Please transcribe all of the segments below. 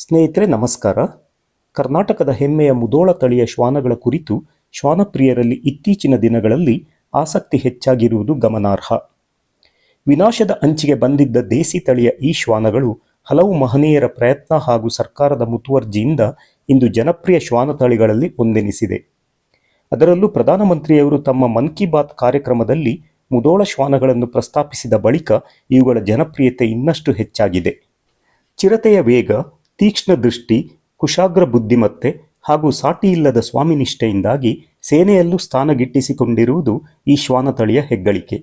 ಸ್ನೇಹಿತರೆ, ನಮಸ್ಕಾರ. ಕರ್ನಾಟಕದ ಹೆಮ್ಮೆಯ ಮುದೋಳ ತಳಿಯ ಶ್ವಾನಗಳ ಕುರಿತು ಶ್ವಾನಪ್ರಿಯರಲ್ಲಿ ಇತ್ತೀಚಿನ ದಿನಗಳಲ್ಲಿ ಆಸಕ್ತಿ ಹೆಚ್ಚಾಗಿರುವುದು ಗಮನಾರ್ಹ. ವಿನಾಶದ ಅಂಚಿಗೆ ಬಂದಿದ್ದ ದೇಸಿ ತಳಿಯ ಈ ಶ್ವಾನಗಳು ಹಲವು ಮಹನೀಯರ ಪ್ರಯತ್ನ ಹಾಗೂ ಸರ್ಕಾರದ ಮುತುವರ್ಜಿಯಿಂದ ಇಂದು ಜನಪ್ರಿಯ ಶ್ವಾನ ತಳಿಗಳಲ್ಲಿ ಒಂದೆನಿಸಿದೆ. ಅದರಲ್ಲೂ ಪ್ರಧಾನಮಂತ್ರಿಯವರು ತಮ್ಮ ಮನ್ ಕಿ ಬಾತ್ ಕಾರ್ಯಕ್ರಮದಲ್ಲಿ ಮುದೋಳ ಶ್ವಾನಗಳನ್ನು ಪ್ರಸ್ತಾಪಿಸಿದ ಬಳಿಕ ಇವುಗಳ ಜನಪ್ರಿಯತೆ ಇನ್ನಷ್ಟು ಹೆಚ್ಚಾಗಿದೆ. ಚಿರತೆಯ ವೇಗ ತೀಕ್ಷ್ಣ ದೃಷ್ಟಿ, ಕುಶಾಗ್ರ ಬುದ್ಧಿಮತ್ತೆ ಹಾಗೂ ಸಾಟಿಯಿಲ್ಲದ ಸ್ವಾಮಿನಿಷ್ಠೆಯಿಂದಾಗಿ ಸೇನೆಯಲ್ಲೂ ಸ್ಥಾನ ಗಿಟ್ಟಿಸಿಕೊಂಡಿರುವುದು ಈ ಶ್ವಾನ ತಳಿಯ ಹೆಗ್ಗಳಿಕೆ.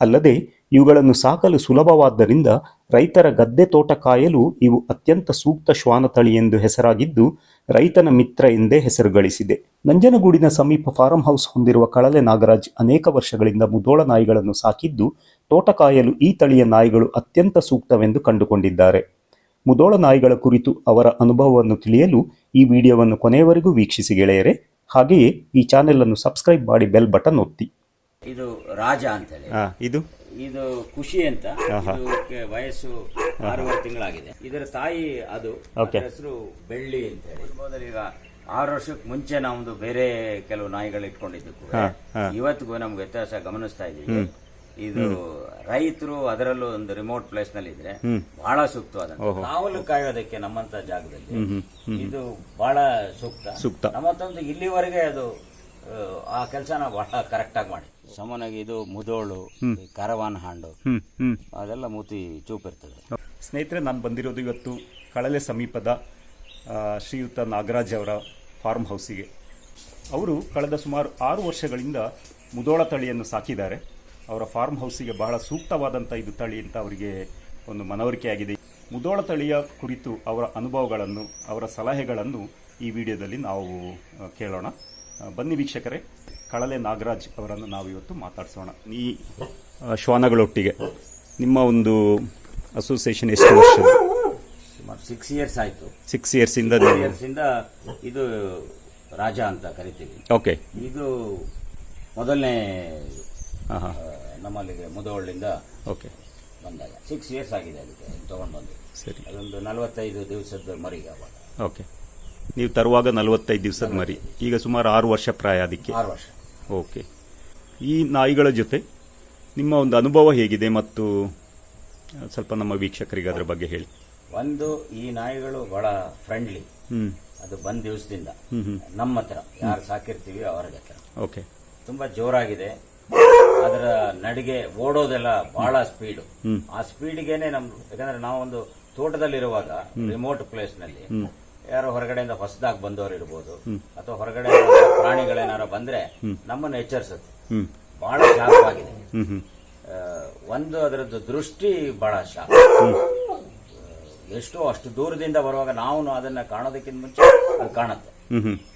ಅಲ್ಲದೆ, ಇವುಗಳನ್ನು ಸಾಕಲು ಸುಲಭವಾದ್ದರಿಂದ ರೈತರ ಗದ್ದೆ ತೋಟ ಕಾಯಲು ಇವು ಅತ್ಯಂತ ಸೂಕ್ತ ಶ್ವಾನ ತಳಿ ಎಂದು ಹೆಸರಾಗಿದ್ದು, ರೈತನ ಮಿತ್ರ ಎಂದೇ ಹೆಸರು ಗಳಿಸಿದೆ ನಂಜನಗೂಡಿನ ಸಮೀಪ ಫಾರಂ ಹೌಸ್ ಹೊಂದಿರುವ ಕಳಲೆ ನಾಗರಾಜ್ ಅನೇಕ ವರ್ಷಗಳಿಂದ ಮುದೋಳ ನಾಯಿಗಳನ್ನು ಸಾಕಿದ್ದು, ತೋಟ ಕಾಯಲು ಈ ತಳಿಯ ನಾಯಿಗಳು ಅತ್ಯಂತ ಸೂಕ್ತವೆಂದು ಕಂಡುಕೊಂಡಿದ್ದಾರೆ. ಮುದೋಳ ನಾಯಿಗಳ ಕುರಿತು ಅವರ ಅನುಭವವನ್ನು ತಿಳಿಯಲು ಈ ವಿಡಿಯೋವನ್ನು ಕೊನೆಯವರೆಗೂ ವೀಕ್ಷಿಸಿ ಗೆಳೆಯರೆ. ಹಾಗೆಯೇ ಈ ಚಾನೆಲ್ ಅನ್ನು ಸಬ್ಸ್ಕ್ರೈಬ್ ಮಾಡಿ ಬೆಲ್ ಬಟನ್ ಒತ್ತಿ. ಇದು ರಾಜ ಅಂತೇಳಿ. ಇದು? ಇದು ಖುಷಿ ಅಂತ. ಇದಕ್ಕೆ ವಯಸ್ಸು ಆರೂವರೆ ತಿಂಗಳಾಗಿದೆ. ಇದರ ತಾಯಿ ಅದು. Okay. ಹೆಸರು ಬೆಳ್ಳಿ ಅಂತ ಹೇಳಿ ಮೊದಲು ಈಗ ಆರು ವರ್ಷಕ್ಕೆ ಮುಂಚೆ ನಾವೊಂದು ಬೇರೆ ಕೆಲವು ನಾಯಿಗಳು ಇಟ್ಕೊಂಡಿದ್ದು ಕೂಡ. ಇವತ್ತಿಗೂ ನಮ್ಗೆ ವ್ಯತ್ಯಾಸ ಗಮನಿಸ್ತಾ ಇದೀವಿ ಇದು ರೈತರು ಅದರಲ್ಲೂ ಒಂದು ರಿಮೋಟ್ ಪ್ಲೇಸ್ನಲ್ಲಿ ಇದ್ರೆ ಬಹಳ ಸೂಕ್ತವಾದ ಕಾವಲು ಕಾಯೋದಕ್ಕೆ ನಮ್ಮಂತ ಜಾಗದಲ್ಲಿ ಇದು ಬಹಳ ಸೂಕ್ತ. ಸೂಕ್ತ. ನಮ್ಮತ್ತೊಂದು ಇಲ್ಲಿವರೆಗೆ ಅದು ಆ, ಕೆಲಸನ ಬಹಳ ಕರೆಕ್ಟ್ ಆಗಿ ಮಾಡಿ. ಸಾಮಾನ್ಯವಾಗಿ ಇದು ಮುದೋಳು ಈ ಕರವಾನ್ ಹಾಂಡು ಅದೆಲ್ಲ ಮೂತಿ ಚೂಪಿರ್ತದೆ. ಸ್ನೇಹಿತರೆ ನಾನು ಬಂದಿರೋದು ಇವತ್ತು ಕಳಲೆ ಸಮೀಪದ ಆ, ಶ್ರೀಯುತ ನಾಗರಾಜ್ ಅವರ ಫಾರ್ಮ್ ಹೌಸಿಗೆ ಅವರು ಕಳೆದ ಸುಮಾರು ಆರು ವರ್ಷಗಳಿಂದ ಮುದೋಳ ತಳಿಯನ್ನು ಸಾಕಿದ್ದಾರೆ. ಅವರ ಫಾರ್ಮ್ ಹೌಸಿಗೆ ಬಹಳ ಸೂಕ್ತವಾದಂಥ ಇದು ತಳಿ ಅಂತ ಅವರಿಗೆ ಒಂದು ಮನವರಿಕೆಯಾಗಿದೆ. ಮುದೋಳ ತಳಿಯ ಕುರಿತು ಅವರ ಅನುಭವಗಳನ್ನು ಅವರ ಸಲಹೆಗಳನ್ನು ಈ ವಿಡಿಯೋದಲ್ಲಿ ನಾವು ಕೇಳೋಣ. ಬನ್ನಿ ವೀಕ್ಷಕರೇ ಕಳಲೆ ನಾಗರಾಜ್ ಅವರನ್ನು ನಾವು ಇವತ್ತು ಮಾತಾಡಿಸೋಣ. ಈ ಶ್ವಾನಗಳೊಟ್ಟಿಗೆ ನಿಮ್ಮ ಒಂದು ಅಸೋಸಿಯೇಷನ್ ಎಷ್ಟು ವರ್ಷ? ಸುಮಾರು ಸಿಕ್ಸ್ ಇಯರ್ಸ್ ಆಯಿತು. ಸಿಕ್ಸ್ ಇಯರ್ಸಿಂದ ಇಯರ್ಸ್ ಇಂದ ಇದು ರಾಜ ಅಂತ ಕರಿತೀವಿ. ಓಕೆ ಇದು ಮೊದಲನೇ ನಮ್ಮಲ್ಲಿಗೆ ಮುದೋಳ್ಳಿಂದ ಓಕೆ. ಬಂದಾಗ. ಸಿಕ್ಸ್ ಇಯರ್ಸ್ ಆಗಿದೆ ಅದಕ್ಕೆ ತಗೊಂಡು ಬಂದು ಸರಿ. ಅದೊಂದು ನಲವತ್ತೈದು ದಿವಸದ ಮರಿ ಅವಾಗ. ಓಕೆ. ನೀವು ತರುವಾಗ ನಲವತ್ತೈದು ದಿವಸದ ಮರಿ. ಈಗ ಸುಮಾರು ಆರು ವರ್ಷ ಪ್ರಾಯ ಅದಕ್ಕೆ. ಆರು ವರ್ಷ. ಓಕೆ. ಈ ನಾಯಿಗಳ ಜೊತೆ ನಿಮ್ಮ ಒಂದು ಅನುಭವ ಹೇಗಿದೆ ಮತ್ತು ಸ್ವಲ್ಪ ನಮ್ಮ ವೀಕ್ಷಕರಿಗೆ ಅದರ ಬಗ್ಗೆ ಹೇಳಿ. ಒಂದು ಈ ನಾಯಿಗಳು ಬಹಳ ಫ್ರೆಂಡ್ಲಿ ಹ್ಞೂ ಅದು ಬಂದ ದಿವಸದಿಂದ. ನಮ್ಮ ಹತ್ರ. ಯಾರು ಸಾಕಿರ್ತೀವಿ ಅವರ ಹತ್ರ. ಓಕೆ. ತುಂಬಾ ಜೋರಾಗಿದೆ. ಅದರ ನಡಿಗೆ ಓಡೋದೆಲ್ಲ ಬಹಳ ಸ್ಪೀಡ್ ಆ ಸ್ಪೀಡ್ಗೆನೆ ನಮ್ದು ಯಾಕಂದ್ರೆ ನಾವೊಂದು ತೋಟದಲ್ಲಿರುವಾಗ ರಿಮೋಟ್ ಪ್ಲೇಸ್ನಲ್ಲಿ ಯಾರೋ ಹೊರಗಡೆಯಿಂದ ಹೊಸದಾಗಿ ಬಂದವರು ಇರ್ಬೋದು ಅಥವಾ ಹೊರಗಡೆ ಪ್ರಾಣಿಗಳೇನಾರ ಬಂದ್ರೆ ನಮ್ಮನ್ನು ಎಚ್ಚರಿಸುತ್ತೆ. ಬಹಳ ಶಾರ್ಪ್ ಆಗಿದೆ. ಒಂದು ಅದರದ್ದು ದೃಷ್ಟಿ ಬಹಳ ಶಾರ್ಪ್ ಎಷ್ಟೋ ಅಷ್ಟು ದೂರದಿಂದ ಬರುವಾಗ ನಾವು ಅದನ್ನ ಕಾಣೋದಕ್ಕಿಂತ ಮುಂಚೆ ಅದು ಕಾಣುತ್ತೆ.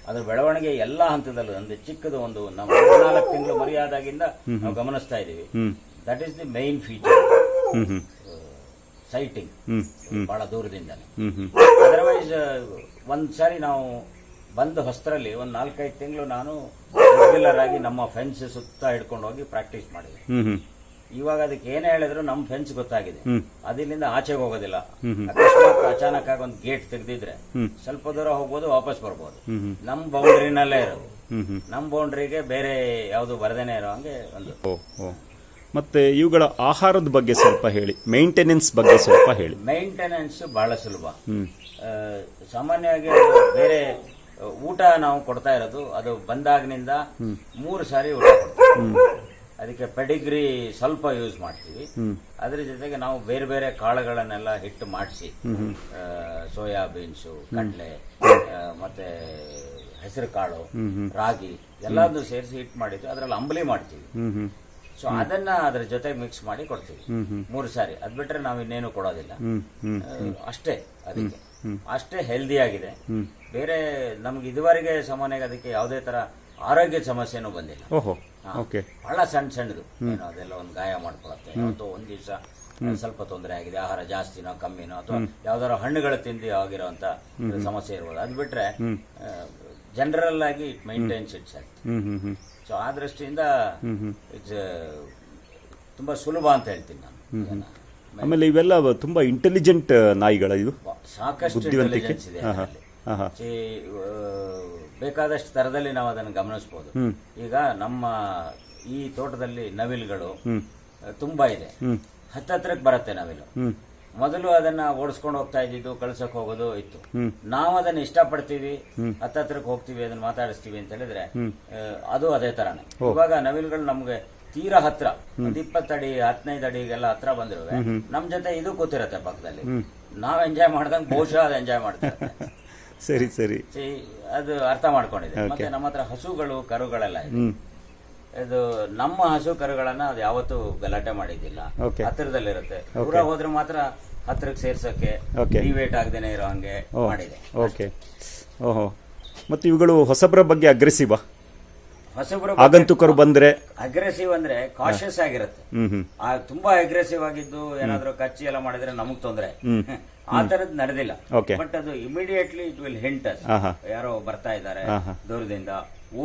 ಅದ್ರ ಬೆಳವಣಿಗೆ ಎಲ್ಲಾ ಹಂತದಲ್ಲೂ ಅಂದ್ರೆ ಚಿಕ್ಕದು ಒಂದು ನಾವು ಹದಿನಾಲ್ಕು ತಿಂಗಳು ಮರಿಯಾದಾಗಿಂದ ನಾವು ಗಮನಿಸ್ತಾ ಇದ್ದೀವಿ. That is the main feature sighting ಬಹಳ ದೂರದಿಂದ ಅದರ್ವೈಸ್ ಒಂದ್ ಸಾರಿ ನಾವು ಬಂದ ಹೊಸ್ತರಲ್ಲಿ ಒಂದ್ ನಾಲ್ಕೈದು ತಿಂಗಳು ನಾನು ರೆಗ್ಯುಲರ್ ಆಗಿ ನಮ್ಮ ಫ್ರೆಂಡ್ಸ್ ಸುತ್ತ ಹಿಡ್ಕೊಂಡು ಹೋಗಿ ಪ್ರಾಕ್ಟೀಸ್ ಮಾಡಿದೆ ಹ್ಞೂ ಹ್ಞೂ ಇವಾಗ ಅದಕ್ಕೆ ಏನೇ ಹೇಳಿದ್ರು ನಮ್ ಫೆನ್ಸ್ ಗೊತ್ತಾಗಿದೆ. ಅದಿಲ್ಲಿಂದ ಆಚೆಗೆ ಹೋಗೋದಿಲ್ಲ. ಅಕಸ್ಮಾತ್ ಅಚಾನಕ್ ಆಗಿ ಒಂದು ಗೇಟ್ ತೆಗೆದಿದ್ರೆ ಸ್ವಲ್ಪ ದೂರ ಹೋಗ್ಬೋದು ವಾಪಸ್ ಬರ್ಬೋದು. ನಮ್ ಬೌಂಡ್ರಿನಲ್ಲೇ ಇರೋದು. ನಮ್ ಬೌಂಡ್ರಿಗೆ ಬೇರೆ ಯಾವುದು ಬರದೇನೆ ಇರೋ ಹಂಗೆ ಒಂದು. ಮತ್ತೆ ಇವುಗಳ ಆಹಾರದ ಬಗ್ಗೆ ಸ್ವಲ್ಪ ಹೇಳಿ ಮೇಂಟೆನೆನ್ಸ್ ಬಗ್ಗೆ ಸ್ವಲ್ಪ ಹೇಳಿ. ಮೇಂಟೆನೆನ್ಸ್ ಬಹಳ ಸುಲಭ. ಸಾಮಾನ್ಯವಾಗಿ ಬೇರೆ ಊಟ ನಾವು ಕೊಡ್ತಾ ಇರೋದು ಅದು ಬಂದಾಗಿನಿಂದ ಮೂರು ಸಾರಿ ಊಟ ಕೊಡ್ತೀವಿ. ಅದಕ್ಕೆ ಪೆಡಿಗ್ರಿ ಸ್ವಲ್ಪ ಯೂಸ್ ಮಾಡ್ತೀವಿ. ಅದ್ರ ಜೊತೆಗೆ ನಾವು ಬೇರೆ ಬೇರೆ ಕಾಳುಗಳನ್ನೆಲ್ಲ ಹಿಟ್ಟು ಮಾಡಿಸಿ ಸೋಯಾ ಬೀನ್ಸು ಕಡಲೆ ಮತ್ತೆ ಹೆಸರು ಕಾಳು ರಾಗಿ ಎಲ್ಲದನ್ನು ಸೇರಿಸಿ ಹಿಟ್ಟು ಮಾಡಿದ್ವಿ ಅದ್ರಲ್ಲಿ ಅಂಬಲಿ ಮಾಡ್ತೀವಿ. ಸೊ ಅದನ್ನ ಅದ್ರ ಜೊತೆ ಮಿಕ್ಸ್ ಮಾಡಿ ಕೊಡ್ತೀವಿ. ಮೂರು ಸಾರಿ. ಅದ್ ಬಿಟ್ರೆ ನಾವು ಇನ್ನೇನು ಕೊಡೋದಿಲ್ಲ. ಅಷ್ಟೇ ಅದಕ್ಕೆ. ಅಷ್ಟೇ ಹೆಲ್ದಿ ಆಗಿದೆ. ಬೇರೆ ನಮ್ಗೆ ಇದುವರೆಗೆ ಸಾಮಾನ್ಯವಾಗಿ ಅದಕ್ಕೆ ಯಾವುದೇ ತರ ಆರೋಗ್ಯ ಸಮಸ್ಯೆನೂ ಬಂದಿಲ್ಲ. ಓಕೆ ಬಹಳ ಸಣ್ಣ ಸಣ್ಣದು. ಏನೋ ಅದೆಲ್ಲ ಒಂದು ಗಾಯ ಮಾಡ್ಕೊಳತ್ತೆ. ಅಥವಾ ಒಂದ್ ದಿವಸ ಸ್ವಲ್ಪ ತೊಂದರೆ ಆಗಿದೆ. ಆಹಾರ ಜಾಸ್ತಿನೋ ಕಮ್ಮಿನೋ ಅಥವಾ ಯಾವ್ದಾರ ಹಣ್ಣುಗಳು ತಿಂದು ಆಗಿರೋಂತ ಸಮಸ್ಯೆ ಇರ್ಬೋದು. ಅದ್ ಬಿಟ್ರೆ ಜನರಲ್ ಆಗಿ ಇಟ್ ಮೈಂಟೈನ್ಸ್ ಇಟ್ಸ್ ಸೊ ಆ ದೃಷ್ಟಿಯಿಂದ ಇಟ್ಸ್ ತುಂಬಾ ಸುಲಭ ಅಂತ ಹೇಳ್ತೀನಿ ನಾನು. ಆಮೇಲೆ ಇವೆಲ್ಲ ತುಂಬಾ ಇಂಟೆಲಿಜೆಂಟ್ ನಾಯಿಗಳ ಇದು ಸಾಕಷ್ಟು ಇಂಟೆಲಿಜೆನ್ಸ್ ಇದೆ ಬೇಕಾದಷ್ಟು ತರದಲ್ಲಿ ನಾವು ಅದನ್ನು ಗಮನಿಸಬಹುದು ಈಗ ನಮ್ಮ ಈ ತೋಟದಲ್ಲಿ ನವಿಲುಗಳು ತುಂಬಾ ಇದೆ. ಹತ್ತತ್ರಕ್ಕೆ ಬರುತ್ತೆ ನವಿಲು. ಮೊದಲು ಅದನ್ನ ಓಡಿಸ್ಕೊಂಡು ಹೋಗ್ತಾ ಇದ್ದಿದ್ದು ಕಳ್ಸಕ್ ಹೋಗೋದು ಇತ್ತು. ನಾವು ಅದನ್ನ ಇಷ್ಟಪಡ್ತೀವಿ ಹತ್ತತ್ರಕ್ಕೆ ಹೋಗ್ತೀವಿ ಅದನ್ನ ಮಾತಾಡಿಸ್ತೀವಿ ಅಂತ ಹೇಳಿದ್ರೆ ಅದು ಅದೇ ತರಾನೇ. ಇವಾಗ ನವಿಲುಗಳು ನಮ್ಗೆ ತೀರಾ ಹತ್ರ ಒಂದ್ ಇಪ್ಪತ್ತಡಿ ಹದಿನೈದು ಅಡಿಗೆಲ್ಲ ಹತ್ರ ಬಂದಿರುವ. ನಮ್ ಜೊತೆ ಇದು ಕೂತಿರತ್ತೆ ಪಕ್ಕದಲ್ಲಿ. ನಾವ್ ಎಂಜಾಯ್ ಮಾಡ್ದಂಗೆ ಬಹುಶಃ ಅದು ಎಂಜಾಯ್ ಮಾಡ್ತಾರೆ ಸರಿ ಸರಿ. ಅದು ಅರ್ಥ ಮಾಡ್ಕೊಂಡಿದೆ. ಮತ್ತೆ ನಮ್ಮ ಹತ್ರ ಹಸುಗಳು ಕರುಗಳೆಲ್ಲ ಇದೆ. ಇದು ನಮ್ಮ ಹಸು ಕರುಗಳನ್ನ ಅದು ಯಾವತ್ತೂ ಗಲಾಟೆ ಮಾಡಿದ್ದಿಲ್ಲ. ಹತ್ತಿರದಲ್ಲಿರುತ್ತೆ. ದೂರ ಹೋದ್ರೆ ಮಾತ್ರ ಹತ್ರಕ್ಕೆ ಸೇರ್ಸೋಕೆ. ಡಿವೇಟ್ ಆಗದೇನೆ ಇರೋ ಹಂಗೆ ಮಾಡಿದೆ. ಓಕೆ ಓಹೋ. ಮತ್ತೆ ಇವುಗಳು ಹೊಸಬ್ರ ಬಗ್ಗೆ ಅಗ್ರೆಸಿವಾ ಹೊಸಬ್ರ ಆಗಂತುಕರು ಬಂದ್ರೆ? ಅಗ್ರೆಸಿವ್ ಅಂದ್ರೆ ಕಾಶಿಯಸ್ ಆಗಿರುತ್ತೆ. ತುಂಬಾ ಅಗ್ರೆಸಿವ್ ಆಗಿದ್ದು ಏನಾದ್ರೂ ಕಚ್ಚಿ ಎಲ್ಲ ಮಾಡಿದ್ರೆ ನಮಗ್ ತೊಂದ್ರೆ. ಆ ತರದ್ ನಡೆದಿಲ್ಲ. ಬಟ್ ಅದು immediately it will hint us ಯಾರೋ ಬರ್ತಾ ಇದ್ದಾರೆ ದೂರದಿಂದ.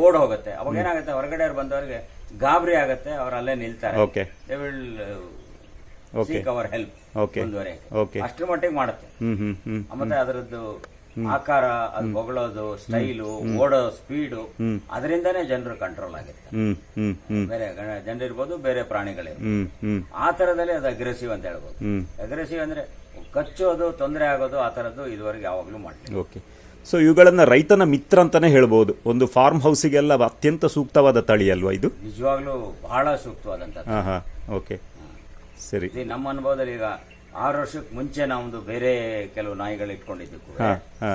ಓಡ್ ಹೋಗುತ್ತೆ. ಅವಾಗ ಏನಾಗುತ್ತೆ? ಹೊರಗಡೆ ಬಂದವರಿಗೆ ಗಾಬರಿ ಆಗುತ್ತೆ. ಅವ್ರ ಅಲ್ಲೇ ನಿಲ್ತಾರೆ. They will. Seek our help. ಮುಂದುವರೆಯಕ್ಕೆ. ಅಷ್ಟರ ಮಟ್ಟಿಗೆ ಮಾಡುತ್ತೆ. ಮತ್ತೆ ಅದರದ್ದು ಆಕಾರ ಅದು ಹೊಗಳೋದು ಸ್ಟೈಲು ಓಡೋ ಸ್ಪೀಡು ಅದರಿಂದಾನೇ ಜನರು ಕಂಟ್ರೋಲ್ ಹ್ಮ್ ಬೇರೆ ಜನರಿರ್ಬೋದು ಬೇರೆ ಪ್ರಾಣಿಗಳಿರ್ಬೋದು. ಆ ತರದಲ್ಲಿ ಅದು ಅಗ್ರೆಸಿವ್ ಅಂತ ಹೇಳ್ಬೋದು. ಅಗ್ರೆಸಿವ್ ಅಂದ್ರೆ ಕಚ್ಚೋದು ತೊಂದರೆ ಆಗೋದು ಆ ಥರದ್ದು ಇದುವರೆಗೆ ಯಾವಾಗಲೂ ಮಾಡಲಿಲ್ಲ. ಓಕೆ. ಸೊ ಇವುಗಳನ್ನ ರೈತನ ಮಿತ್ರ ಅಂತಾನೆ ಹೇಳ್ಬೋದು. ಒಂದು ಫಾರ್ಮ್ ಹೌಸಿಗೆಲ್ಲ ಅತ್ಯಂತ ಸೂಕ್ತವಾದ ತಳಿ ಅಲ್ವಾ ಇದು? ನಿಜವಾಗ್ಲೂ ಬಹಳ ಸೂಕ್ತವಾದಂತ ಹಾ ಹಾ ಓಕೆ. ಸರಿ. ಇದು ನಮ್ಮ ಅನುಭವದಲ್ಲಿ ಈಗ ಆರು ವರ್ಷಕ್ಕೆ ಮುಂಚೆ ನಾವೊಂದು ಬೇರೆ ಕೆಲವು ನಾಯಿಗಳು ಹಾ.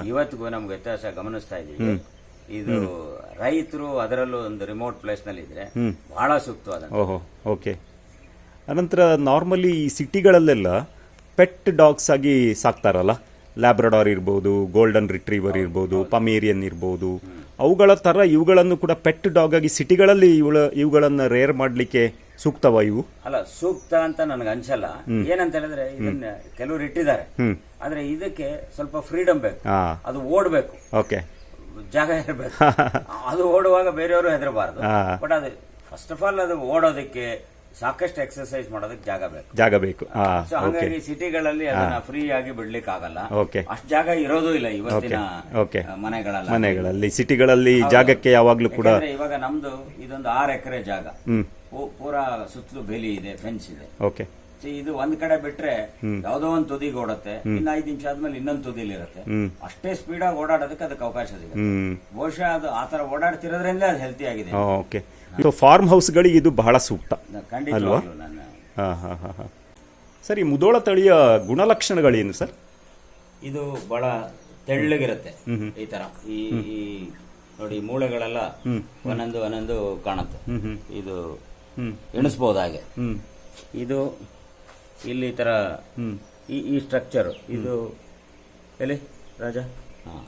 ಇವತ್ತಿಗೂ ನಮ್ಗೆ ವ್ಯತ್ಯಾಸ ಗಮನಿಸ್ತಾ ಇದೀವಿ ಇದು ರೈತರು ಅದರಲ್ಲೂ ಒಂದು ರಿಮೋಟ್ ಪ್ಲೇಸ್ನಲ್ಲಿ ಇದ್ರೆ ಬಹಳ ಸೂಕ್ತವಾದ ಓಹೋ ಓಕೆ. ಅನಂತರ ನಾರ್ಮಲಿ ಈ ಸಿಟಿಗಳಲ್ಲೆಲ್ಲ ಪೆಟ್ ಡಾಗ್ಸ್ ಆಗಿ ಸಾಕ್ತಾರಲ್ಲ? ಲ್ಯಾಬ್ರಡಾರ್ ಇರ್ಬೋದು ಗೋಲ್ಡನ್ ರಿಟ್ರೀವರ್ ಇರ್ಬೋದು ಪಮೇರಿಯನ್ ಇರ್ಬೋದು. ಅವುಗಳ ಥರ ಇವುಗಳನ್ನು ಕೂಡ ಪೆಟ್ ಡಾಗ್ ಆಗಿ ಸಿಟಿಗಳಲ್ಲಿ ಇವುಗಳ ಇವುಗಳನ್ನು ರೇರ್ ಮಾಡಲಿಕ್ಕೆ ಸೂಕ್ತವ ಇವು? ಅಲ್ಲ ಸೂಕ್ತ ಅಂತ ನನಗೆ ಅನ್ಸಲ್ಲ. ಏನಂತ ಹೇಳಿದ್ರೆ ಇದನ್ನ ಕೆಲವರು ಇಟ್ಟಿದ್ದಾರೆ. ಆದ್ರೆ ಇದಕ್ಕೆ ಸ್ವಲ್ಪ ಫ್ರೀಡಮ್ ಬೇಕು. ಅದು ಓಡಬೇಕು. ಓಕೆ. ಜಾಗ ಇರಬೇಕು. ಅದು ಓಡುವಾಗ ಬೇರೆಯವರು ಹೆದರಬಾರದು. ಬಟ್ ಅದು ಫಸ್ಟ್ ಆಫ್ ಆಲ್ ಅದು ಓಡೋದಕ್ಕೆ ಸಾಕಷ್ಟು ಎಕ್ಸರ್ಸೈಸ್ ಮಾಡೋದಕ್ಕೆ ಜಾಗ ಬೇಕು. ಜಾಗ ಬೇಕು. ಸೊ ಹಾಗಾಗಿ ಸಿಟಿಗಳಲ್ಲಿ ಅದನ್ನ ಫ್ರೀ ಆಗಿ ಬಿಡ್ಲಿಕ್ಕೆ ಆಗಲ್ಲ ಓಕೆ ಅಷ್ಟು ಜಾಗ ಇರೋದು ಇಲ್ಲ ಇವತ್ತಿನ ಓಕೆ. ಮನೆಗಳಲ್ಲ. ಮನೆಗಳಲ್ಲಿ ಸಿಟಿಗಳಲ್ಲಿ ಜಾಗಕ್ಕೆ ಯಾವಾಗ್ಲೂ ಕೂಡ ಇವಾಗ ನಮ್ದು ಇದೊಂದು ಆರು ಎಕರೆ ಜಾಗ. ಪೂರ ಸುತ್ತಲೂ ಬೇಲಿ ಇದೆ ಫೆನ್ಸ್ ಇದೆ. ಓಕೆ ಇದು ಒಂದ್ ಕಡೆ ಬಿಟ್ರೆ ಯಾವ್ದೋ ಒಂದ್ ತುದಿಗೆ ಓಡತ್ತೆ. ಇನ್ನ ಐದ್ ನಿಮಿಷ ಆದ್ಮೇಲೆ ಇನ್ನೊಂದ್ ತುದಿಲಿ ಇರುತ್ತೆ. ಅಷ್ಟೇ ಸ್ಪೀಡ್ ಆಗಿ ಓಡಾಡೋದಕ್ಕೆ ಅದಕ್ಕೆ ಅವಕಾಶ ಇದೆ ಬಹುಶಃ ಅದು ಆತರ ಓಡಾಡ್ತಿರೋದ್ರಿಂದ ಅದು ಹೆಲ್ತಿ ಆಗಿದೆ. ಓಕೆ ಹೌಸ್ ಫಾರ್ಮ್ ಹೌಸ್ಗಳಿಗೆ ಇದು ಬಹಳ ಸೂಕ್ತ. ಖಂಡಿತವಾಗ್ಲೂ ನನ್ನ ಹಾ ಹಾ ಹಾ ಹಾ. ಸರಿ ಮುದೋಳ ತಳಿಯ ಗುಣಲಕ್ಷಣಗಳೇನು ಸರ್? ಇದು ಬಹಳ ತೆಳ್ಳಗಿರುತ್ತೆ ಈ ತರ. ಈ ಈ ನೋಡಿ ಮೂಳೆಗಳೆಲ್ಲ ಒಂದೊಂದು ಒಂದೊಂದು ಕಾಣುತ್ತೆ. ಇದು ಎಣಿಸ್ಬೋದು ಹಾಗೆ. ಇದು ಇಲ್ಲಿ ಈ ತರ ಈ ಈ ಸ್ಟ್ರಕ್ಚರ್ ಇದು ಎಲ್ಲಿ ರಾಜ? ಹಾಂ.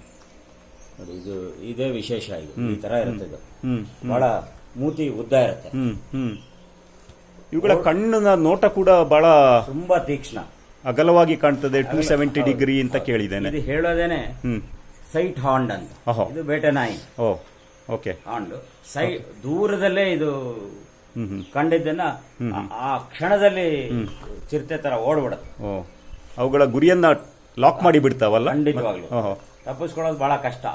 ನೋಡಿ ಇದು ಇದೇ ವಿಶೇಷ ಇದು. ಈ ತರ ಇರುತ್ತೆ ಇದು. ಬಹಳ ಮೂತಿ ಉದ್ದ ಇರುತ್ತೆ. ಇವುಗಳ ಕಣ್ಣಿನ ನೋಟ ಕೂಡ ಬಹಳ ತುಂಬಾ ತೀಕ್ಷ್ಣ. ಅಗಲವಾಗಿ ಕಾಣ್ತದೆ ಟೂ ಸೆವೆಂಟಿ ಡಿಗ್ರಿ ಅಂತ ಕೇಳಿದ್ದೇನೆ. ಇದು ಹೇಳೋದೇನೆ ಸೈಟ್ ಹಾಂಡ್ ಅಂತ. ಇದು ಬೇಟೆ ನಾಯಿ ಓ ಓಕೆ. ಹಾಂಡ್. ಸೈ ದೂರದಲ್ಲೇ ಇದು ಕಂಡಿದ್ದನ್ನ ಆ- ಕ್ಷಣದಲ್ಲಿ ಚಿರತೆ ತರ ಓಡ್ಬಿಡುತ್ತೆ. ಅವುಗಳ ಗುರಿಯನ್ನ ಲಾಕ್ ಮಾಡಿ ಬಿಡ್ತಾವಲ್ಲ ಖಂಡಿತವಾಗ್ಲು. ತಪ್ಪಿಸ್ಕೊಳ್ಳೋದು ಬಹಳ ಕಷ್ಟ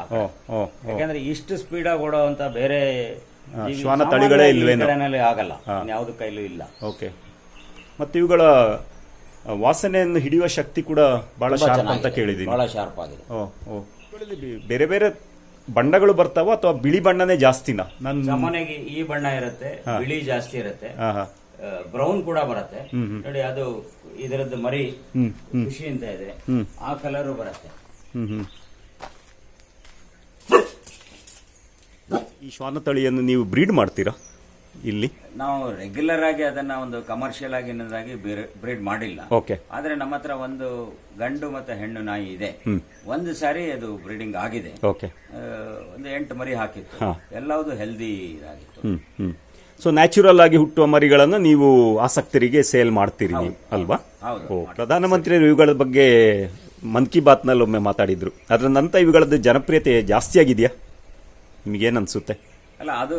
ಯಾಕಂದ್ರೆ ಇಷ್ಟು ಸ್ಪೀಡ್ ಆಗಿ ಓಡೋವಂತ ಬೇರೆ ಶ್ವಾನ ತಳಿಗಳೇ ಇಲ್ವೇನೋ? ಆಗಲ್ಲ. ಯಾವುದು ಕೈಲೂ ಇಲ್ಲ. ಓಕೆ. ಮತ್ತೆ ಇವುಗಳ ವಾಸನೆಯನ್ನು ಹಿಡಿಯುವ ಶಕ್ತಿ ಕೂಡ ಬಹಳ ಶಾರ್ಪ್ ಅಂತ ಕೇಳಿದೀನಿ ಬಹಳ ಶಾರ್ಪ್ ಆಗಿದೆ. ಓ ಓ. ಬೇರೆ ಬೇರೆ ಬಣ್ಣಗಳು ಬರ್ತಾವ ಅಥವಾ ಬಿಳಿ ಬಣ್ಣನೇ ಜಾಸ್ತಿನಾ? ನಾನು ಸಾಮಾನ್ಯವಾಗಿ ಈ ಬಣ್ಣ ಇರುತ್ತೆ ಬಿಳಿ ಜಾಸ್ತಿ ಇರುತ್ತೆ. ಬ್ರೌನ್ ಕೂಡ ಬರುತ್ತೆ. ನೋಡಿ ಅದು ಇದರದ್ದು ಮರಿ ಖುಷಿ ಅಂತ ಇದೆ. ಆ ಕಲರು ಬರುತ್ತೆ. ಹ್ಮ್ ಹ್ಮ್. ಈ ಶ್ವಾನ ತಳಿಯನ್ನು ನೀವು ಬ್ರೀಡ್ ಮಾಡ್ತೀರಾ? ಇಲ್ಲಿ? ನಾವು ರೆಗ್ಯುಲರ್ ಆಗಿ ಅದನ್ನ ಒಂದು ಕಮರ್ಷಿಯಲ್ ಆಗಿ ಅನ್ನೋದಾಗಿ ಬ್ರೀಡ್ ಮಾಡಿಲ್ಲ. ಓಕೆ ಆದ್ರೆ ನಮ್ಮ ಹತ್ರ ಒಂದು ಗಂಡು ಮತ್ತೆ ಹೆಣ್ಣು ನಾಯಿ ಇದೆ. ಒಂದು ಸಾರಿ ಅದು ಬ್ರೀಡಿಂಗ್ ಆಗಿದೆ. ಓಕೆ ಒಂದು ಎಂಟು ಮರಿ ಹಾಕಿತ್ತು. ಎಲ್ಲವೂ ಎಲ್ಲವುದು ಹೆಲ್ದಿ ಆಗಿತ್ತು ಸೊ ನ್ಯಾಚುರಲ್ ಆಗಿ ಹುಟ್ಟುವ ಮರಿಗಳನ್ನು ನೀವು ಆಸಕ್ತರಿಗೆ ಸೇಲ್ ಮಾಡ್ತೀರಿ ಅಲ್ವಾ? ಪ್ರಧಾನಮಂತ್ರಿಯರು ಇವುಗಳ ಬಗ್ಗೆ ಮನ್ ಕಿ ಬಾತ್ನಲ್ಲಿ ಒಮ್ಮೆ ಮಾತಾಡಿದ್ರು. ಅದರ ನಂತರ ಇವುಗಳದ್ದು ಜನಪ್ರಿಯತೆ ಜಾಸ್ತಿ ಆಗಿದೆಯಾ ನಿಮಗೇನು ಅನ್ಸುತ್ತೆ? ಅಲ್ಲ ಅದು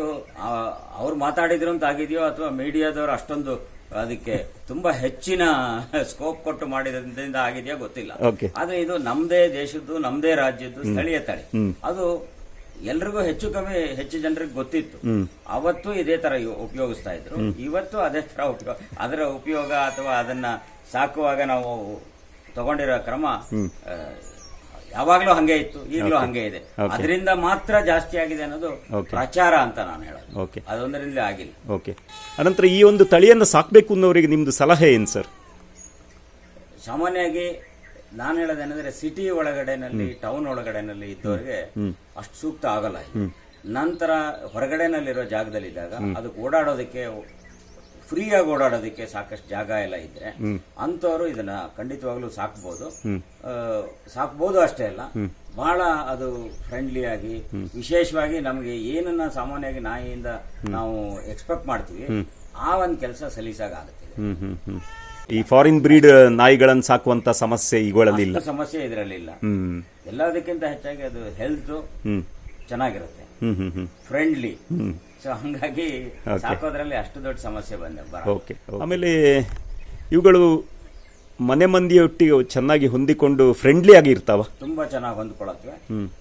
ಅವ್ರು ಮಾತಾಡಿದ್ರು ಅಂತ ಆಗಿದೆಯೋ ಅಥವಾ ಮೀಡಿಯಾದವರು ಅಷ್ಟೊಂದು ಅದಕ್ಕೆ ತುಂಬಾ ಹೆಚ್ಚಿನ ಸ್ಕೋಪ್ ಕೊಟ್ಟು ಮಾಡಿದ್ರಿಂದ ಆಗಿದೆಯಾ ಗೊತ್ತಿಲ್ಲ. ಆದ್ರೆ ಇದು ನಮ್ದೇ ದೇಶದ್ದು ನಮ್ದೇ ರಾಜ್ಯದ್ದು ಸ್ಥಳೀಯ ತಳಿ. ಅದು ಎಲ್ರಿಗೂ ಹೆಚ್ಚು ಕಮ್ಮಿ ಹೆಚ್ಚು ಜನರಿಗೆ ಗೊತ್ತಿತ್ತು. ಅವತ್ತು ಇದೇ ತರ ಉಪಯೋಗಿಸ್ತಾ ಇದ್ರು. ಇವತ್ತು ಅದೇ ತರ ಉಪಯೋಗ ಅದರ ಉಪಯೋಗ ಅಥವಾ ಅದನ್ನ ಸಾಕುವಾಗ ನಾವು ತಗೊಂಡಿರೋ ಕ್ರಮ ಯಾವಾಗ್ಲೂ ಹಂಗೆ ಇತ್ತು ಈಗಲೂ ಹಂಗೆ ಇದೆ. ಅದರಿಂದ ಮಾತ್ರ ಜಾಸ್ತಿ ಆಗಿದೆ ಅನ್ನೋದು. ಪ್ರಚಾರ ಅಂತ ನಾನು ಹೇಳೋದು. ಓಕೆ ಅದೊಂದರಿಂದ ಆಗಿಲ್ಲ. ಓಕೆ ಅನಂತರ ಈ ಒಂದು ತಳಿಯನ್ನು ಸಾಕಬೇಕು ಅನ್ನೋರಿಗೆ ನಿಮ್ದು ಸಲಹೆ ಏನು ಸರ್? ಸಾಮಾನ್ಯವಾಗಿ ನಾನು ಹೇಳೋದೇನೆಂದ್ರೆ ಸಿಟಿ ಒಳಗಡೆನಲ್ಲಿ ಟೌನ್ ಒಳಗಡೆನಲ್ಲಿ ಇದ್ದವರಿಗೆ ಅಷ್ಟು ಸೂಕ್ತ ಆಗಲ್ಲ ನಂತರ ಹೊರಗಡೆನಲ್ಲಿರೋ ಜಾಗದಲ್ಲಿದ್ದಾಗ ಅದಕ್ಕೆ ಓಡಾಡೋದಕ್ಕೆ ಫ್ರೀಯಾಗಿ ಓಡಾಡೋದಕ್ಕೆ ಸಾಕಷ್ಟು ಜಾಗ ಎಲ್ಲ ಇದ್ರೆ ಅಂಥವ್ರು ಇದನ್ನ ಖಂಡಿತವಾಗ್ಲೂ ಸಾಕ್ಬೋದು. ಸಾಕ್ಬೋದು ಅಷ್ಟೇ ಅಲ್ಲ ಬಹಳ ಅದು ಫ್ರೆಂಡ್ಲಿ ಆಗಿ ವಿಶೇಷವಾಗಿ ನಮಗೆ ಏನನ್ನ ಸಾಮಾನ್ಯವಾಗಿ ನಾಯಿಯಿಂದ ನಾವು ಎಕ್ಸ್ಪೆಕ್ಟ್ ಮಾಡ್ತೀವಿ ಆ ಒಂದು ಕೆಲಸ ಸಲೀಸಾಗುತ್ತೆ ಈ ಫಾರಿನ್ ಬ್ರೀಡ್ ನಾಯಿಗಳನ್ನು ಸಾಕುವಂತ ಸಮಸ್ಯೆ ಇವುಗಳಲ್ಲಿ ಇಲ್ಲ. ಸಮಸ್ಯೆ ಇದರಲ್ಲಿಲ್ಲ ಹ್ಮ್. ಎಲ್ಲದಕ್ಕಿಂತ ಹೆಚ್ಚಾಗಿ ಅದು ಹೆಲ್ತ್ ಚೆನ್ನಾಗಿರುತ್ತೆ. ಫ್ರೆಂಡ್ಲಿ ಸೊ ಹಂಗಾಗಿ ಸಾಕೋದ್ರಲ್ಲಿ ಅಷ್ಟು ದೊಡ್ಡ ಸಮಸ್ಯೆ ಬಂದ ಓಕೆ ಆಮೇಲೆ ಇವುಗಳು ಮನೆ ಮಂದಿಯೊಟ್ಟಿಗೆ ಚೆನ್ನಾಗಿ ಹೊಂದಿಕೊಂಡು ಫ್ರೆಂಡ್ಲಿ ಆಗಿ ಇರ್ತಾವ? ತುಂಬಾ ಚೆನ್ನಾಗಿ ಹೊಂದ್ಕೊಳತ್ವೆ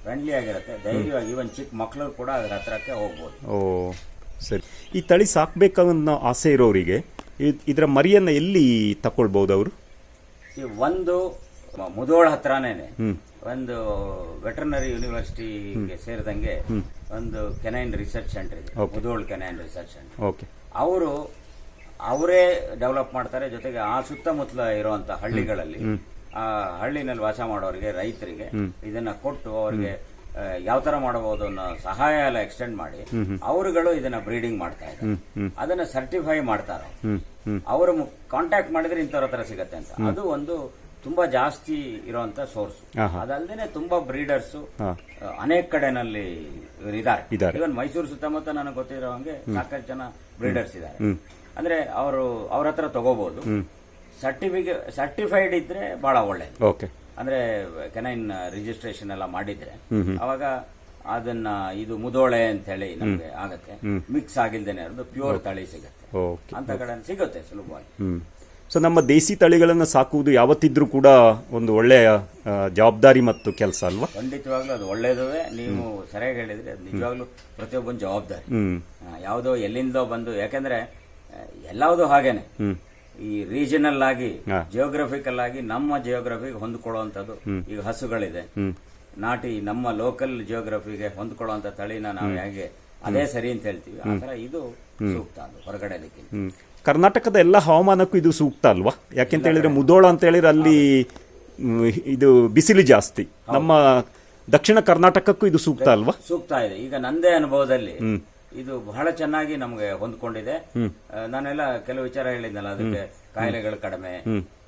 ಫ್ರೆಂಡ್ಲಿ ಆಗಿರುತ್ತೆ. ಧೈರ್ಯವಾಗಿ ಇವನ್ ಚಿಕ್ಕ ಮಕ್ಕಳು ಕೂಡ ಅದ್ರ ಹತ್ರಕ್ಕೆ ಹೋಗ್ಬೋದು. ಓ ಸರಿ. ಈ ತಳಿ ಸಾಕ್ಬೇಕನ್ನೋ ಆಸೆ ಇರೋರಿಗೆ ಇದರ ಮರಿಯನ್ನ ಎಲ್ಲಿ ತಕೊಳ್ಬಹುದು ಅವರು? ಒಂದು ಮುದೋಳ ಹತ್ರನೇ ಹತ್ರನೇನೆ ಒಂದು ವೆಟರ್ನರಿ ಯೂನಿವರ್ಸಿಟಿಗೆ ಸೇರಿದಂಗೆ ಒಂದು ಕೆನೈನ್ ರಿಸರ್ಚ್ ಸೆಂಟರ್ ಇದೆ. Mudhol canine research centre okay ಅವರು ಅವರೇ ಡೆವಲಪ್ ಮಾಡ್ತಾರೆ ಜೊತೆಗೆ ಆ ಸುತ್ತಮುತ್ತಲ ಇರುವಂತ ಹಳ್ಳಿಗಳಲ್ಲಿ ಆ ಹಳ್ಳಿನಲ್ಲಿ ವಾಸ ಮಾಡೋರಿಗೆ ರೈತರಿಗೆ ಇದನ್ನ ಕೊಟ್ಟು ಅವರಿಗೆ ಯಾವ ತರ ಮಾಡಬಹುದು ಅನ್ನೋ ಸಹಾಯ ಎಲ್ಲ ಎಕ್ಸ್ಟೆಂಡ್ ಮಾಡಿ ಅವರುಗಳು ಇದನ್ನ ಬ್ರೀಡಿಂಗ್ ಮಾಡ್ತಾ ಇದ್ದಾರೆ. ಅದನ್ನ ಸರ್ಟಿಫೈ ಮಾಡ್ತಾರೆ ಅವರು. ಕಾಂಟ್ಯಾಕ್ಟ್ ಮಾಡಿದ್ರೆ ಇಂಥವ್ರ ಹತ್ರ ಸಿಗತ್ತೆ ಅಂತ. ಅದು ಒಂದು ತುಂಬಾ ಜಾಸ್ತಿ ಇರುವಂತ ಸೋರ್ಸ್ ಅದಲ್ಲದೆ ತುಂಬಾ ಬ್ರೀಡರ್ಸ್ ಅನೇಕ ಕಡೆನಲ್ಲಿ ಇದ್ದಾರೆ ಇದ್ದಾರೆ. ಇವನ್ ಮೈಸೂರು ಸುತ್ತಮುತ್ತ ನನಗೆ ಗೊತ್ತಿರೋ ಹಂಗೆ ಸಾಕಷ್ಟು ಜನ ಬ್ರೀಡರ್ಸ್ ಇದ್ದಾರೆ ಅಂದ್ರೆ ಅವರು ಅವ್ರ ಹತ್ರ ತಗೋಬಹುದು ಸರ್ಟಿಫಿಕೇಟ್ ಸರ್ಟಿಫೈಡ್ ಇದ್ರೆ ಬಹಳ ಒಳ್ಳೇದು. ಓಕೆ ಅಂದ್ರೆ ಕೆನೈನ್ ರಿಜಿಸ್ಟ್ರೇಷನ್ ಎಲ್ಲ ಮಾಡಿದ್ರೆ ಅವಾಗ ಅದನ್ನ ಇದು ಮುದೋಳೆ ಅಂತ ಹೇಳಿ ನಮಗೆ ಆಗತ್ತೆ. ಮಿಕ್ಸ್ ಆಗಿಲ್ದೇನೆ ಅದು ಪ್ಯೂರ್ ತಳಿ ಸಿಗತ್ತೆ. ಅಂತ ಕಡೆ ಸಿಗುತ್ತೆ ಸುಲಭವಾಗಿ. ಸೊ ನಮ್ಮ ದೇಸಿ ತಳಿಗಳನ್ನು ಸಾಕುವುದು ಯಾವತ್ತಿದ್ರೂ ಕೂಡ ಒಂದು ಒಳ್ಳೆಯ ಆ, ಜವಾಬ್ದಾರಿ ಮತ್ತು ಕೆಲಸ ಅಲ್ವಾ? ಖಂಡಿತವಾಗ್ಲೂ ಅದು ಒಳ್ಳೇದುವೆ ನೀವು ಸರಿಯಾಗಿ ಹೇಳಿದ್ರೆ ಅದು ನಿಜವಾಗ್ಲೂ ಪ್ರತಿಯೊಬ್ಬನ ಜವಾಬ್ದಾರಿ. ಹ್ಮ್. ಆ, ಯಾವುದೋ ಎಲ್ಲಿಂದೋ ಬಂದು ಯಾಕಂದ್ರೆ ಎಲ್ಲಾವುದು ಎಲ್ಲವುದೂ ಹಾಗೇನೆ. ಈ ರೀಜನಲ್ ಆಗಿ ಹಾ. ಜಿಯೋಗ್ರಫಿಕಲ್ ಆಗಿ ನಮ್ಮ ಜಿಯೋಗ್ರಫಿಗೆ ಹೊಂದ್ಕೊಳ್ಳುವಂಥದ್ದು ಈಗ ಹಸುಗಳಿದೆ. ನಾಟಿ ನಮ್ಮ ಲೋಕಲ್ ಜಿಯೋಗ್ರಫಿಗೆ ಹೊಂದ್ಕೊಳ್ಳುವಂತ ತಳಿನ ನಾವು ಹೇಗೆ ಅದೇ ಸರಿ ಅಂತ ಹೇಳ್ತೀವಿ. ಆ ತರ ಇದು ಸೂಕ್ತ ಅದು ಹೊರಗಡೆ ಹ್ಮ್. ಕರ್ನಾಟಕದ ಎಲ್ಲ ಹವಾಮಾನಕ್ಕೂ ಇದು ಸೂಕ್ತ ಅಲ್ವಾ? ಯಾಕೆಂತ ಹೇಳಿದ್ರೆ ಮುದೋಳ ಅಂತ ಹೇಳಿದ್ರೆ ಅಲ್ಲಿ ಇದು ಬಿಸಿಲು ಜಾಸ್ತಿ. ನಮ್ಮ ದಕ್ಷಿಣ ಕರ್ನಾಟಕಕ್ಕೂ ಇದು ಸೂಕ್ತ ಅಲ್ವಾ? ಸೂಕ್ತ ಇದೆ. ಈಗ ನಂದೇ ಅನುಭವದಲ್ಲಿ ಇದು ಬಹಳ ಚೆನ್ನಾಗಿ ನಮಗೆ ಹೊಂದ್ಕೊಂಡಿದೆ. ನಾನೆಲ್ಲ ಕೆಲವು ವಿಚಾರ ಹೇಳಿದ್ನಲ್ಲ ಅದಕ್ಕೆ ಕಾಯಿಲೆಗಳು ಕಡಿಮೆ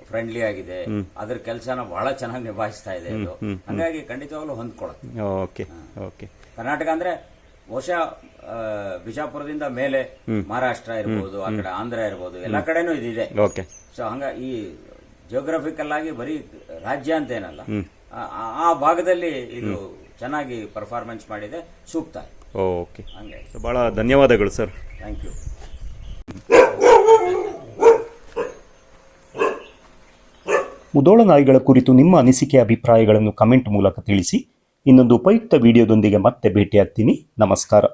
ಫ್ರೆಂಡ್ಲಿ ಆಗಿದೆ. ಅದ್ರ ಕೆಲಸನ ಬಹಳ ಚೆನ್ನಾಗಿ ನಿಭಾಯಿಸ್ತಾ ಇದೆ ಇದು. ಹಾಗಾಗಿ ಖಂಡಿತವಾಗ್ಲೂ ಹೊಂದ್ಕೊಳ್ಳುತ್ತೆ ಓಕೆ. ಓಕೆ. ಕರ್ನಾಟಕ ಅಂದ್ರೆ ಬಹುಶಃ ಬಿಜಾಪುರದಿಂದ ಮೇಲೆ ಮಹಾರಾಷ್ಟ್ರ ಇರ್ಬೋದು ಆ ಕಡೆ ಆಂಧ್ರ ಇರ್ಬೋದು ಎಲ್ಲ ಕಡೆನೂ ಇದಿದೆ. ಓಕೆ. ಸೊ ಹಂಗ ಈ ಜಿಯೋಗ್ರಫಿಕಲ್ ಆಗಿ ಬರೀ ರಾಜ್ಯ ಅಂತ ಏನಲ್ಲ ಆ- ಭಾಗದಲ್ಲಿ ಇದು ಚೆನ್ನಾಗಿ ಪರ್ಫಾರ್ಮೆನ್ಸ್ ಮಾಡಿದೆ ಸೂಕ್ತ ಓಕೆ. ಹಂಗೆ. ಸೊ ಭಾಳ ಧನ್ಯವಾದಗಳು ಸರ್. ಥ್ಯಾಂಕ್ ಯು ಮುದೋಳ ನಾಯಿಗಳ ಕುರಿತು ನಿಮ್ಮ ಅನಿಸಿಕೆ ಅಭಿಪ್ರಾಯಗಳನ್ನು ಕಮೆಂಟ್ ಮೂಲಕ ತಿಳಿಸಿ. ಇನ್ನೊಂದು ಉಪಯುಕ್ತ ವಿಡಿಯೋದೊಂದಿಗೆ ಮತ್ತೆ ಭೇಟಿಯಾಗ್ತೀನಿ. ನಮಸ್ಕಾರ.